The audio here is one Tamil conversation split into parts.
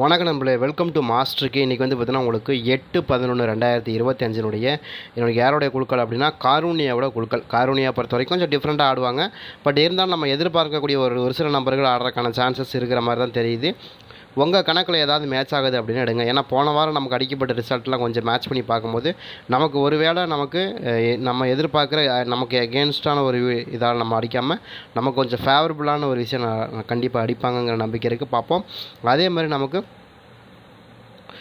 வணக்கம் நம்மளே வெல்கம் டு மாஸ்டருக்கு இன்றைக்கி வந்து பார்த்தீங்கன்னா உங்களுக்கு எட்டு பதினொன்று ரெண்டாயிரத்தி இருபத்தஞ்சினுடைய என்னோட யாருடைய குழுக்கள் அப்படின்னா காரூனியாவோட குழுக்கள். காரூனியா பொறுத்த வரைக்கும் கொஞ்சம் டிஃப்ரெண்ட்டாக ஆடுவாங்க. பட் இருந்தாலும் நம்ம எதிர்பார்க்கக்கூடிய ஒரு ஒரு சில நம்பர்கள் ஆடுறதுக்கான சான்சஸ் இருக்கிற மாதிரி தான் தெரியுது. உங்கள் கணக்கில் ஏதாவது மேட்ச் ஆகுது அப்படின்னு எடுங்க. ஏன்னா போன வாரம் நமக்கு அடிக்கப்பட்ட ரிசல்ட்லாம் கொஞ்சம் மேட்ச் பண்ணி பார்க்கும்போது நமக்கு ஒருவேளை நமக்கு நம்ம எதிர்பார்க்குற நமக்கு எகேன்ஸ்டான ஒரு இதால் நம்ம அடிக்காமல் நமக்கு கொஞ்சம் ஃபேவரபுளான ஒரு விஷயம் கண்டிப்பாக அடிப்பாங்கங்கிற நம்பிக்கை இருக்குது பார்ப்போம். அதே மாதிரி நமக்கு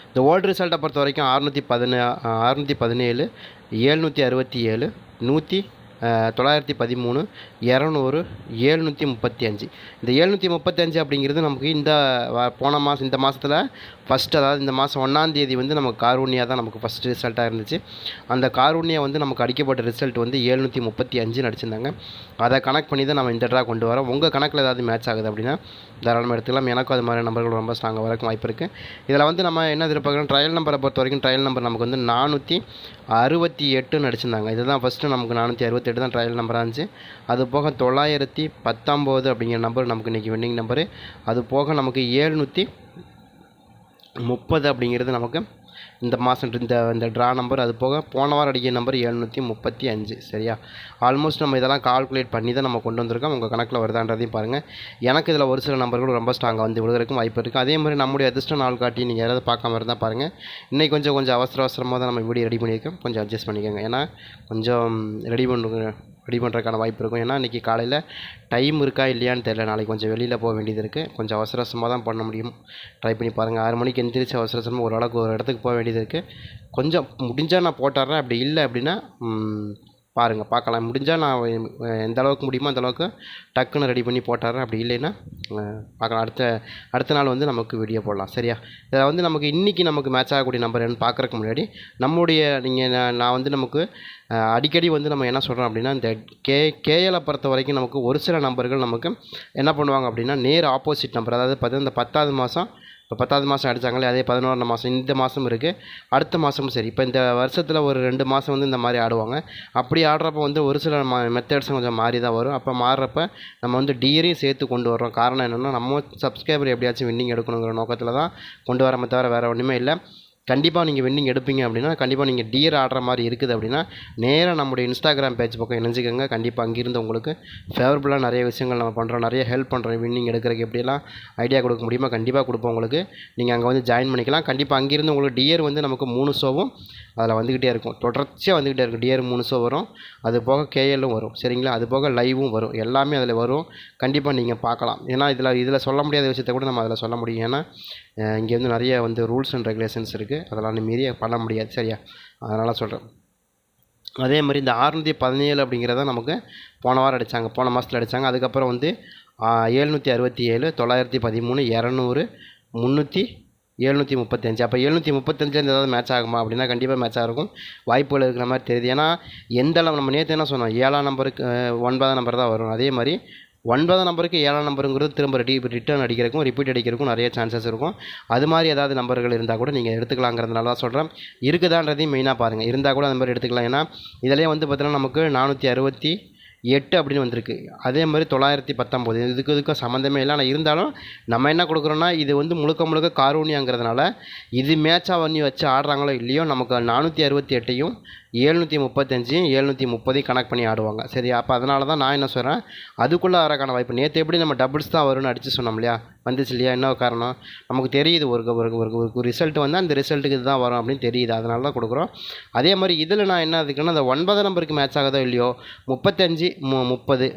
இந்த ஓல்டு ரிசல்ட்டை பொறுத்த வரைக்கும் அறுநூற்றி பதினே அறுநூற்றி பதினேழு ஏழ்நூற்றி அறுபத்தி ஏழு நூற்றி தொள்ளாயிரத்தி பதிமூணு இரநூறு ஏழ்நூற்றி முப்பத்தி அஞ்சு. இந்த ஏழ்நூற்றி முப்பத்தஞ்சு அப்படிங்கிறது நமக்கு இந்த போன மாதம் இந்த மாதத்தில் ஃபஸ்ட் அதாவது இந்த மாதம் ஒன்றாந்தேதி வந்து நமக்கு காரூன்யா தான் நமக்கு ஃபஸ்ட் ரிசல்ட்டாக இருந்துச்சு. அந்த காரூன்யா வந்து நமக்கு அடிக்கப்பட்ட ரிசல்ட் வந்து ஏழ்நூற்றி முப்பத்தி அஞ்சுன்னு அடிச்சிருந்தாங்க அதை கனெக்ட் பண்ணி தான் நம்ம இந்த ட்ரா கொண்டு வரோம். உங்கள் கணக்கில் ஏதாவது மேட்ச் ஆகுது அப்படின்னா தாராளமாக எடுத்துக்கலாம். எனக்கும் அது மாதிரி நம்பர்கள் ரொம்ப ஸ்ட்ராங்காக வரக்கும் வாய்ப்பு இருக்குது இதில் வந்து நம்ம என்ன எதிர்பார்க்குறோம்? ட்ரையல் நம்பரை பொறுத்த வரைக்கும் ட்ரையல் நம்பர் நமக்கு வந்து நானூற்றி அறுபத்தி எட்டுன்னு அடிச்சிருந்தாங்க இதுதான் ஃபஸ்ட்டு நமக்கு நானூற்றி அறுபத்தெட்டு தான் ட்ரையல் நம்பராக இருந்துச்சு. அது போக தொள்ளாயிரத்தி பத்தொம்போது அப்படிங்கிற நம்பர் நமக்கு இன்றைக்கி வின்னிங் நம்பரு அது போக நமக்கு ஏழ்நூற்றி முப்பது அப்படிங்கிறது நமக்கு இந்த மாதம் இந்த இந்த ட்ரா நம்பர் அது போக போன வாரம் அடிக்கிற நம்பர் எழுநூற்றி முப்பத்தி அஞ்சு சரியா? ஆல்மோஸ்ட் நம்ம இதெல்லாம் கால்குலேட் பண்ணி தான் நம்ம கொண்டு வந்திருக்கோம். உங்கள் கணக்கில் வருதான்றதையும் பாருங்கள் எனக்கு இதில் ஒரு சில நம்பர்கள் ரொம்ப ஸ்ட்ராங்காக வந்து விழுகிறதுக்கும் வாய்ப்பு இருக்குது அதே மாதிரி நம்முடைய அதிர்ஷ்ட நாள் காட்டி நீங்கள் யாராவது பார்க்காம இருந்தால் பாருங்கள் இன்றைக்கி கொஞ்சம் கொஞ்சம் அவசர அவசரமாக தான் நம்ம வீடியோ ரெடி பண்ணியிருக்கோம். கொஞ்சம் அட்ஜஸ்ட் பண்ணிக்கோங்க. ஏன்னா கொஞ்சம் ரெடி பண்ணுங்க ரெடி பண்ணுறதுக்கான வாய்ப்பு இருக்கும். ஏன்னா இன்றைக்கி காலையில் டைம் இருக்கா இல்லையான்னு தெரியல. நாளைக்கு கொஞ்சம் வெளியில் போக வேண்டியது இருக்குது கொஞ்சம் அவசர அவசரமாக தான் பண்ண முடியும். ட்ரை பண்ணி பாருங்கள் ஆறு மணிக்கு எந்திரிச்சு அவசர அவசரமாக ஒரு அளவுக்கு ஒரு இடத்துக்கு போக வேண்டியது இருக்குது கொஞ்சம் முடிஞ்சால் நான் போட்டுறேன். அப்படி இல்லை அப்படின்னா பாருங்கள் பார்க்கலாம். முடிஞ்சால் நான் எந்த அளவுக்கு முடியுமோ அந்த அளவுக்கு டக்குன்னு ரெடி பண்ணி போட்டுறேன். அப்படி இல்லைன்னா பார்க்கலாம். அடுத்த அடுத்த நாள் வந்து நமக்கு வீடியோ போடலாம். சரியா? இதில் வந்து நமக்கு இன்றைக்கி நமக்கு மேட்ச் ஆகக்கூடிய நம்பர் என்னன்னு பார்க்குறதுக்கு முன்னாடி நம்முடைய நீங்கள் நான் வந்து நமக்கு அடிக்கடி வந்து நம்ம என்ன சொல்கிறோம் அப்படின்னா இந்த கே கேஎலை பொறுத்த வரைக்கும் நமக்கு ஒரு சில நம்பர்கள் நமக்கு என்ன பண்ணுவாங்க அப்படின்னா நேர் ஆப்போசிட் நம்பர் அதாவது பார்த்தீங்கன்னா இந்த பத்தாவது மாதம் இப்போ பத்தாவது மாதம் அடித்தாங்களே அதே பதினோராம் மாதம் இந்த மாதம் இருக்குது அடுத்த மாதமும் சரி. இப்போ இந்த வருஷத்தில் ஒரு ரெண்டு மாதம் வந்து இந்த மாதிரி ஆடுவாங்க. அப்படி ஆடுறப்ப வந்து ஒரு சில மா மெத்தட்ஸும் கொஞ்சம் மாறி தான் வரும். அப்போ மாறுறப்ப நம்ம வந்து டியரையும் சேர்த்து கொண்டு வரோம் காரணம் என்னென்னா நம்ம சப்ஸ்கிரைபர் எப்படியாச்சும் வின்னிங் எடுக்கணுங்கிற நோக்கத்தில் தான் கொண்டு வரமே தவிர வேறு ஒன்றுமே இல்லை. கண்டிப்பாக நீங்கள் வின்னிங் எடுப்பீங்க அப்படின்னா கண்டிப்பாக நீங்கள் டியர் ஆடுற மாதிரி இருக்குது அப்படின்னா நேராக நம்முடைய இன்ஸ்டாகிராம் பேஜ் பக்கம் இணைஞ்சிக்கோங்க. கண்டிப்பாக அங்கேருந்து உங்களுக்கு ஃபேவரபுளாக நிறைய விஷயங்கள் நம்ம பண்ணுறோம் நிறைய ஹெல்ப் பண்ணுறோம் வின்னிங் எடுக்கிறதுக்கு எப்படிலாம் ஐடியா கொடுக்க முடியுமோ கண்டிப்பாக கொடுப்போம் உங்களுக்கு. நீங்கள் அங்கே வந்து ஜாயின் பண்ணிக்கலாம். கண்டிப்பாக அங்கேருந்து உங்களுக்கு டியர் வந்து நமக்கு மூணு ஷோவும் அதில் வந்துக்கிட்டே இருக்கும். தொடர்ச்சியாக வந்துக்கிட்டே இருக்கும். டியர் மூணு ஷோ வரும். அது போக கேஎல்லும் வரும். சரிங்களா? அது போக லைவும் வரும். எல்லாமே அதில் வரும். கண்டிப்பாக நீங்கள் பார்க்கலாம். ஏன்னா இதில் இதில் சொல்ல முடியாத விஷயத்த கூட நம்ம அதில் சொல்ல முடியும். ஏன்னா இங்கே வந்து நிறைய வந்து ரூல்ஸ் அண்ட் ரெகுலேஷன்ஸ் இருக்குது அதெல்லாம் மீறி பண்ண முடியாது. சரியா? அதனால் சொல்கிறேன் அதே மாதிரி இந்த ஆறுநூற்றி பதினேழு அப்படிங்கிறத நமக்கு போன வாரம் அடித்தாங்க போன மாதத்தில் அடித்தாங்க அதுக்கப்புறம் வந்து ஏழ்நூற்றி அறுபத்தி ஏழு தொள்ளாயிரத்தி பதிமூணு இரநூறு முந்நூற்றி எழுநூற்றி முப்பத்தஞ்சு. அப்போ எழுநூற்றி முப்பத்தஞ்சு ஏதாவது மேட்ச் ஆகுமா? அப்படின்னா கண்டிப்பாக மேட்ச் ஆகும் வாய்ப்புகள் இருக்கிற மாதிரி தெரியுது. ஏன்னா எந்த அளவு நம்ம நேற்று என்ன சொன்னோம்? ஏழாம் நம்பருக்கு ஒன்பதாம் நம்பர் தான் வரும். அதே மாதிரி ஒன்பதாம் நம்பருக்கு ஏழாம் நம்பருங்கிறது திரும்ப ரி ரிட்டர்ன் அடிக்கிறக்கும் ரிப்பீட் அடிக்கிறக்கும் நிறைய சான்சஸ் இருக்கும். அது மாதிரி ஏதாவது நம்பர்கள் இருந்தால் கூட நீங்கள் எடுத்துக்கலாங்கிறதுனால தான் சொல்கிறேன் இருக்குதான்றதையும் மெயினாக பாருங்கள் இருந்தால் கூட அந்த மாதிரி எடுத்துக்கலாம். ஏன்னா இதிலே வந்து பார்த்தீங்கன்னா நமக்கு நானூற்றி அறுபத்தி எட்டு அப்படின்னு வந்திருக்கு. அதே மாதிரி தொள்ளாயிரத்தி பத்தொம்போது. இதுக்கு இதுக்கும் சம்மந்தமே இல்லை. ஆனால் இருந்தாலும் நம்ம என்ன கொடுக்குறோன்னா இது வந்து முழுக்க முழுக்க காரூனியாங்கிறதுனால இது மேட்சாக பண்ணி வச்சு ஆடுறாங்களோ இல்லையோ நமக்கு நானூற்றி அறுபத்தி எட்டையும் ஏழ்நூற்றி முப்பத்தஞ்சையும் ஏழ்நூற்றி முப்பதையும் கனெக்ட் பண்ணி ஆடுவாங்க. சரி அப்போ அதனால தான் நான் என்ன சொல்கிறேன் அதுக்குள்ளே வரக்கான வாய்ப்பு. நேற்று எப்படி நம்ம டபுள்ஸ் தான் வரும்னு அடித்து சொன்னோம் இல்லையா? வந்துச்சு இல்லையா? என்ன காரணம்? நமக்கு தெரியுது ஒரு ஒரு ஒரு ஒரு ரிசல்ட் வந்து அந்த ரிசல்ட்டுக்கு இதுதான் வரும் அப்படின்னு தெரியுது. அதனால தான் கொடுக்குறோம். அதே மாதிரி இதில் நான் என்ன அதுக்குன்னா அந்த ஒன்பது நம்பருக்கு மேட்ச் ஆகுதோ இல்லையோ முப்பத்தஞ்சு மு முப்பது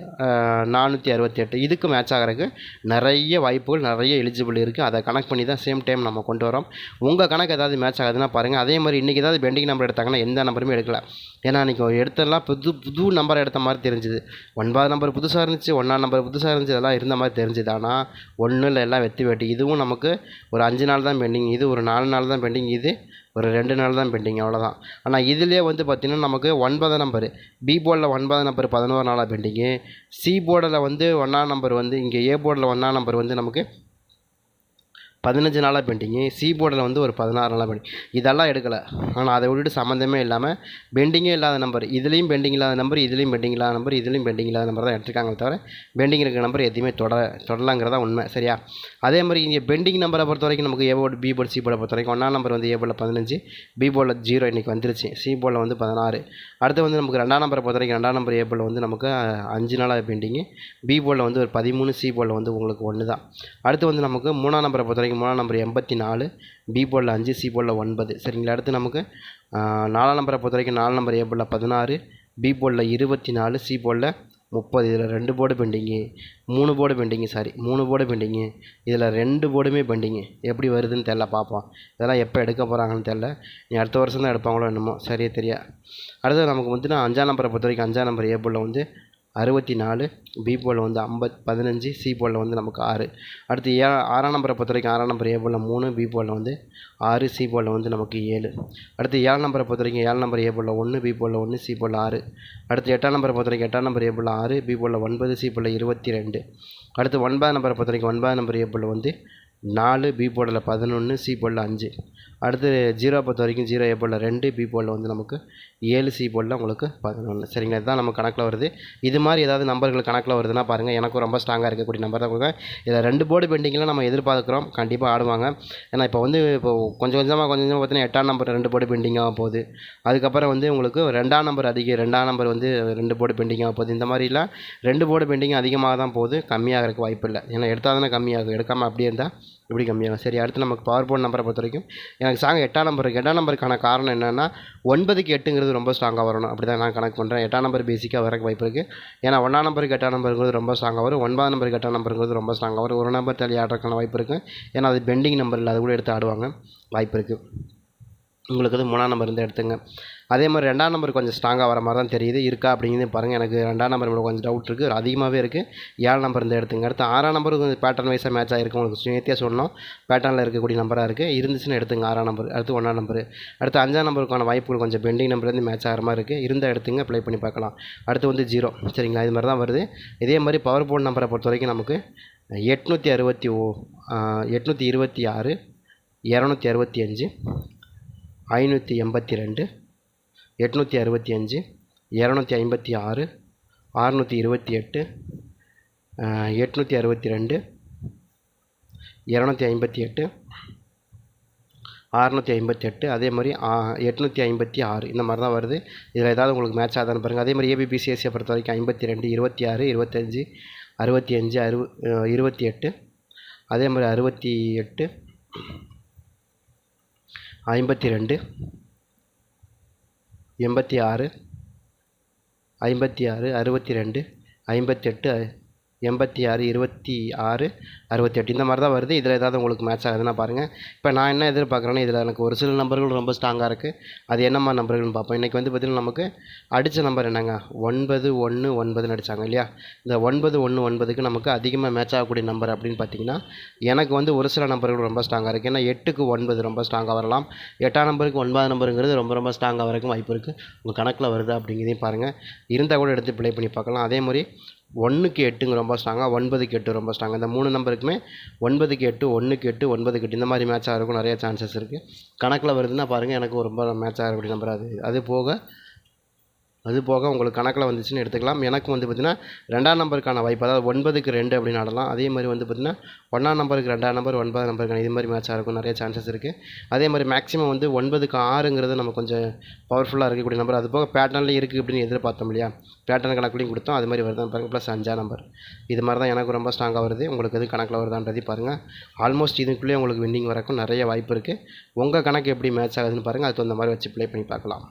நானூற்றி அறுபத்தெட்டு இதுக்கு மேட்ச் ஆகிறதுக்கு நிறைய வாய்ப்புகள் நிறைய எலிஜிபிள் இருக்குது அதை கனெக்ட் பண்ணி தான் சேம் டைம் நம்ம கொண்டு வரோம். உங்கள் கணக்கு ஏதாவது மேட்ச் ஆகுதுன்னா பாருங்கள் அதே மாதிரி இன்றைக்கி ஏதாவது பெண்டிங் நம்பர் எடுத்தாங்கன்னா எந்த நம்பருமே எடுக்கல. ஏன்னா இன்றைக்கி எடுத்தெல்லாம் புது புது நம்பர் எடுத்த மாதிரி தெரிஞ்சுது. ஒன்பது நம்பர் புதுசாக இருந்துச்சு ஒன்றாம் நம்பர் புதுசாக இருந்துச்சு இதெல்லாம் இருந்த மாதிரி தெரிஞ்சுது. ஆனால் ஒன்றும் இல்லை எல்லாம் வெற்றி வெட்டி இதுவும் நமக்கு ஒரு அஞ்சு நாள் தான் பெண்டிங் இது ஒரு நாலு நாள் தான் பெண்டிங் இது ஒரு ரெண்டு நாள் தான் பெண்டிங் அவ்வளோதான் ஆனால் இதுலேயே வந்து பார்த்திங்கன்னா நமக்கு ஒன்பது நம்பர் பி போர்டில் ஒன்பது நம்பர் பதினோரு நாளாக பெண்டிங்கு சி போர்டில் வந்து ஒன்றாம் நம்பர் வந்து இங்கே ஏ போர்டில் ஒன்றாம் நம்பர் வந்து நமக்கு பதினஞ்சு நாளாக பெண்டிங்கு சி போர்டில் வந்து ஒரு பதினாறு நாளாக பெண்டிங் இதெல்லாம் எடுக்கலை. ஆனால் அதை விட்டுட்டு சம்மந்தமே இல்லாமல் பெண்டிங்கே இல்லாத நம்பர் இதுலேயும் பெண்டிங் இல்லாத நம்பர் இதுலேயும் பெண்டிங் இல்லாத நம்பர் இதுலேயும் பெண்டிங் இல்லாத நம்பர் தான் எடுத்துருக்காங்க தவிர பெண்டிங் இருக்கிற நம்பர் எதுவுமே தொட தொடலாங்கிறதா உண்மை சரியா? அதே மாதிரி இங்கே பெண்டிங் நம்பரை பொறுத்த வரைக்கும் நமக்கு A board B board C போர்டை பொறுத்த வரைக்கும் ஒன்றாம் நம்பர் வந்து ஏ போர்டில் பதினஞ்சு பி போர்டில் ஜீரோ இன்றைக்கி வந்துருச்சு. சி போர்டில் வந்து பதினாறு. அடுத்து வந்து நமக்கு ரெண்டாம் நம்பரை பொறுத்த வரைக்கும் ரெண்டாம் நம்பர் ஏ போர்டில் வந்து நமக்கு அஞ்சு நாளாக பெண்டிங்கு பி போர்டில் வந்து ஒரு பதிமூணு சி போர்டில் வந்து உங்களுக்கு ஒன்று தான் அடுத்து வந்து நமக்கு மூணாம் நம்பரை பொறுத்த வரைக்கும் மூணாம் நம்பர் எண்பத்தி நாலு பி போலில் அஞ்சு சி போலில் ஒன்பது. சரிங்களா? அடுத்து நமக்கு நாலாம் நம்பரை பொறுத்த வரைக்கும் நாலு நம்பர் ஏ போலில் பதினாறு பி போலில் இருபத்தி நாலு சி போலில் முப்பது. இதில் ரெண்டு போர்டு பெண்டிங்கு மூணு போர்டு பெண்டிங்கு சாரி மூணு போர்டு பெண்டிங்கு இதில் ரெண்டு போர்டுமே பெண்டிங்கு எப்படி வருதுன்னு தெரில பார்ப்போம். இதெல்லாம் எப்போ எடுக்க போகிறாங்கன்னு தெரில நீ அடுத்த வருஷம் தான் எடுப்பாங்களோ என்னமோ சரியே தெரியா அடுத்தது நமக்கு வந்து நான் அஞ்சாம் நம்பரை பொறுத்த வரைக்கும் அஞ்சாம் நம்பர் ஏ போலில் வந்து அறுபத்தி நாலு பி போலில் வந்து ஐம்பத் பதினஞ்சு சி போலில் வந்து நமக்கு ஆறு. அடுத்து ஏ ஆறாம் நம்பரை பொறுத்த வரைக்கும் ஆறாம் நம்பர் ஏ போலில் மூணு பி போலில் வந்து ஆறு சி போலில் வந்து நமக்கு ஏழு. அடுத்து ஏழு நம்பரை பொறுத்த வரைக்கும் ஏழு நம்பர் ஏ போலில் ஒன்று பி போலில் ஒன்று சி போலில் ஆறு. அடுத்து எட்டாம் நம்பரை பொறுத்த வரைக்கும் எட்டாம் நம்பர் ஏ போலில் ஆறு பி போலில் ஒன்பது சி போலில் இருபத்தி ரெண்டு. அடுத்து ஒன்பதாம் நம்பரை பொறுத்த வரைக்கும் ஒன்பதாம் நம்பர் ஏ போலில் வந்து நாலு பி போர்டில் பதினொன்று சி போர்டில் அஞ்சு. அடுத்து ஜீரோ பொறுத்த வரைக்கும் ஜீரோ ஏ போர்டில் ரெண்டு பி போர்டில் வந்து நமக்கு ஏழு சி போர்டில் உங்களுக்கு பதினொன்று சரிங்களா? இதுதான் நம்ம கணக்கில் வருது. இது மாதிரி ஏதாவது நம்பர்கள் கணக்கில் வருதுன்னா பாருங்கள் எனக்கும் ரொம்ப ஸ்ட்ராங்காக இருக்கக்கூடிய நம்பர் தான் கொடுங்க இதில் ரெண்டு போர்டு பெண்டிங்கில் நம்ம எதிர்பார்க்குறோம். கண்டிப்பாக ஆடுவாங்க. ஏன்னா இப்போ வந்து இப்போ கொஞ்சம் கொஞ்சமாக கொஞ்சம் கொஞ்சமாக பார்த்தீங்கன்னா எட்டாம் நம்பர் ரெண்டு போர்டு பெண்டிங்காக போகுது. அதுக்கப்புறம் வந்து உங்களுக்கு ரெண்டாம் நம்பர் அதிகம் ரெண்டாம் நம்பர் வந்து ரெண்டு போர்டு பெண்டிங்காக போகுது. இந்த மாதிரிலாம் ரெண்டு போர்டு பெண்டிங் அதிகமாக தான் போகுது. கம்மியாகிறதுக்கு வாய்ப்பு இல்லை. ஏன்னா எடுத்தால் தானே கம்மியாகும். எடுக்காமல் அப்படியே இருந்தால் இப்படி கம்மியாகும்? சரி அடுத்து நமக்கு பவர் போர்ட் நம்பரை பொறுத்த வரைக்கும் எனக்கு சாங் எட்டாம் நம்பர் இருக்குது எட்டாம் நம்பருக்கான காரணம் என்னென்னா ஒன்பதுக்கு எட்டுங்கிறது ரொம்ப ஸ்ட்ராங்காக வரணும். அப்படி தான் நான் கணக்கு பண்ணுறேன் எட்டாம் நம்பர் பேசிக்காக வரக்கு வாய்ப்பு இருக்குது ஏன்னா ஒன்றாம் நம்பருக்கு எட்டாம் நம்பருங்கிறது ரொம்ப ஸ்ட்ராங்காக வரும். ஒன்பதாம் நம்பருக்கு எட்டாம் நம்பருங்கிறது ரொம்ப ஸ்ட்ராங்காக வரும். ஒரு நம்பர் தள்ளி ஆடுறதுக்கான வாய்ப்பு இருக்குது ஏன்னா அது பெண்டிங் நம்பர் இல்லை அது கூட எடுத்து ஆடுவாங்க. வாய்ப்பு இருக்குது உங்களுக்கு வந்து மூணாம் நம்பர் இருந்து எடுத்துங்க. அதே மாதிரி ரெண்டாம் நம்பர் கொஞ்சம் ஸ்ட்ராங்காக வர மாதிரி தான் தெரியுது. இருக்கா அப்படிங்கிறது பாருங்கள் எனக்கு ரெண்டாம் நம்பர் கொஞ்சம் டவுட் இருக்குது அதிகமாகவே இருக்குது ஏழு நம்பர் இருந்து எடுத்துங்க. அடுத்து ஆறாம் நம்பர் கொஞ்சம் பேட்டர்ன் வைஸாக மேட்ச் ஆகிருக்கு உங்களுக்கு சுயத்தியாக சொன்னோம். பேட்டர்னில் இருக்கக்கூடிய நம்பராக இருக்குது இருந்துச்சுன்னு எடுத்துங்க ஆறாம் நம்பர் அடுத்து ஒன்றாம் நம்பர் அடுத்து அஞ்சாம் நம்பருக்கான வாய்ப்புகள் கொஞ்சம் பெண்டிங் நம்பர்லேருந்து மேட்ச் ஆகிற மாதிரி இருக்குது இருந்தால் எடுத்துங்க. ப்ளே பண்ணி பார்க்கலாம். அடுத்து வந்து ஜீரோ சரிங்களா? இது மாதிரி தான் வருது. இதே மாதிரி பவர் போர்டு நம்பரை பொறுத்த வரைக்கும் நமக்கு எட்நூற்றி அறுபத்தி ஓ எட்நூற்றி இருபத்தி ஆறு இரநூத்தி அறுபத்தி அஞ்சு ஐநூற்றி எண்பத்தி ரெண்டு எட்நூற்றி அறுபத்தி அஞ்சு இரநூத்தி ஐம்பத்தி ஆறு அறுநூற்றி இருபத்தி எட்டு எட்நூற்றி அறுபத்தி ரெண்டு இரநூத்தி ஐம்பத்தி எட்டு அறுநூற்றி ஐம்பத்தி எட்டு அதே மாதிரி எட்நூற்றி ஐம்பத்தி ஆறு இந்த மாதிரி தான் வருது. இதில் ஏதாவது உங்களுக்கு மேட்ச் ஆகுதான்னு பாருங்கள் அதே மாதிரி ஏபிபிசிஎஸ்சியை பொறுத்த வரைக்கும் ஐம்பத்தி ரெண்டு இருபத்தி ஆறு இருபத்தஞ்சி அறுபத்தி அஞ்சு அறுப இருபத்தி எட்டு அதே மாதிரி அறுபத்தி எட்டு ஐம்பத்தி ரெண்டு எண்பத்தி ஆறு ஐம்பத்தி ஆறு அறுபத்தி ரெண்டு ஐம்பத்தெட்டு எண்பத்தி ஆறு இருபத்தி ஆறு அறுபத்தி எட்டு இந்த மாதிரி தான் வருது. இதில் ஏதாவது உங்களுக்கு மேட்ச் ஆகுதுன்னா பாருங்கள் இப்போ நான் என்ன எதிர்பார்க்குறேன்னா இதில் எனக்கு ஒரு சில நம்பர்கள் ரொம்ப ஸ்ட்ராங்காக இருக்குது அது என்னம்மா நம்பர்கள்னு பார்ப்போம். இன்றைக்கி வந்து பார்த்திங்கன்னா நமக்கு அடித்த நம்பர் என்னங்க? ஒன்பது ஒன்று ஒன்பதுன்னு அடித்தாங்க இல்லையா? இந்த ஒன்பது ஒன்று ஒன்பதுக்கு நமக்கு அதிகமாக மேட்ச் ஆகக்கூடிய நம்பர் அப்படின்னு பார்த்தீங்கன்னா எனக்கு வந்து ஒரு சில நம்பர்கள் ரொம்ப ஸ்ட்ராங்காக இருக்குது ஏன்னா எட்டுக்கு ஒன்பது ரொம்ப ஸ்ட்ராங்காக வரலாம். எட்டாம் நம்பருக்கு ஒன்பதாம் நம்பருங்கிறது ரொம்ப ரொம்ப ஸ்ட்ராங்காக வரக்கும் வாய்ப்பு இருக்குது உங்கள் கணக்கில் வருது அப்படிங்கிறதையும் பாருங்கள் இருந்தால் கூட எடுத்து ப்ளே பண்ணி பார்க்கலாம். அதே மாதிரி ஒன்றுக்கு எட்டுங்க ரொம்ப ஸ்ட்ராங்காக ஒன்பதுக்கு எட்டு ரொம்ப ஸ்ட்ராங் இந்த மூணு நம்பருக்குமே ஒன்பதுக்கு எட்டு ஒன்றுக்கு எட்டு ஒன்பதுக்கு எட்டு. இந்த மாதிரி மேட்ச் ஆகிறதுக்கும் நிறைய சான்சஸ் இருக்குது கணக்கில் வருதுன்னா பாருங்கள் எனக்கு ரொம்ப மேட்ச் ஆகக்கூடிய நம்பர் அது. அது போக அது போக உங்களுக்கு கணக்கில் வந்துச்சுன்னு எடுத்துக்கலாம். எனக்கு வந்து பார்த்திங்கன்னா ரெண்டாம் நம்பருக்கான வாய்ப்பு அதாவது ஒன்பதுக்கு ரெண்டு அப்படின்னு ஆடலாம். அதே மாதிரி வந்து பார்த்திங்கன்னா ஒன்றாம் நம்பருக்கு ரெண்டாம் நம்பர் ஒன்பதாம் நம்பருக்கான இது மாதிரி மேட்ச் இருக்கும் நிறைய சான்சஸ் இருக்குது அதே மாதிரி மேக்ஸிமம் வந்து ஒன்பதுக்கு ஆறுங்கிறது நம்ம கொஞ்சம் பவர்ஃபுல்லாக இருக்கக்கூடிய நம்பர். அது போக பேட்டர்ன்லேயும் இருக்குது அப்படின்னு எதிர்பார்த்தோம் இல்லையா? பேட்டர்ன் கணக்குலையும் கொடுத்தோம். அது மாதிரி வருதான் பாருங்கள் ப்ளஸ் அஞ்சாம் நம்பர். இது மாதிரி தான் எனக்கு ரொம்ப ஸ்ட்ராங்காக வருது. உங்களுக்கு எது கணக்கில் வருதான்றதை பாருங்கள் ஆல்மோஸ்ட் இதுக்குள்ளேயே உங்களுக்கு வின்னிங் வரக்கும் நிறைய வாய்ப்பு இருக்குது உங்கள் கணக்கு எப்படி மேட்ச் ஆகுதுன்னு பாருங்கள் அதுக்கு தகுந்த மாதிரி வச்சு ப்ளே பண்ணி பார்க்கலாம்.